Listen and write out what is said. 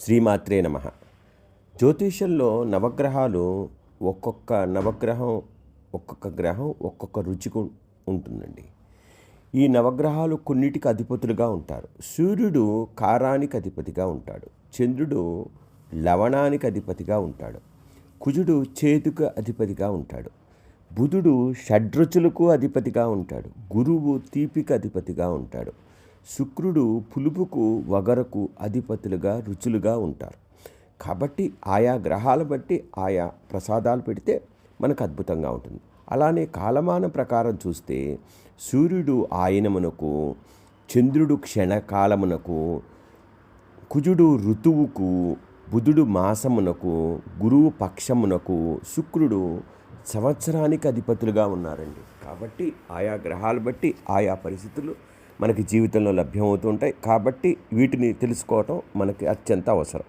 శ్రీమాత్రే నమ. జ్యోతిషంలో నవగ్రహాలు ఒక్కొక్క నవగ్రహం ఒక్కొక్క గ్రహం ఒక్కొక్క రుచికి ఉంటుందండి. ఈ నవగ్రహాలు కొన్నిటికి అధిపతులుగా ఉంటారు. సూర్యుడు కారానికి అధిపతిగా ఉంటాడు. చంద్రుడు లవణానికి అధిపతిగా ఉంటాడు. కుజుడు చేతుకు అధిపతిగా ఉంటాడు. బుధుడు షడ్రుచులకు అధిపతిగా ఉంటాడు. గురువు తీపికి అధిపతిగా ఉంటాడు. శుక్రుడు పులుపుకు వగరకు అధిపతులుగా రుచులుగా ఉంటారు. కాబట్టి ఆయా గ్రహాల బట్టి ఆయా ప్రసాదాలు పెడితే మనకు అద్భుతంగా ఉంటుంది. అలానే కాలమాన ప్రకారం చూస్తే సూర్యుడు ఆయనమునకు చంద్రుడు క్షణకాలమునకు కుజుడు ఋతువుకు బుధుడు మాసమునకు గురువు పక్షమునకు శుక్రుడు సంవత్సరానికి అధిపతులుగా ఉన్నారండి. కాబట్టి ఆయా గ్రహాలు బట్టి ఆయా పరిస్థితులు మనకి జీవితంలో లభ్యమవుతుంటాయి కాబట్టి వీటిని తెలుసుకోవటం మనకి అత్యంత అవసరం.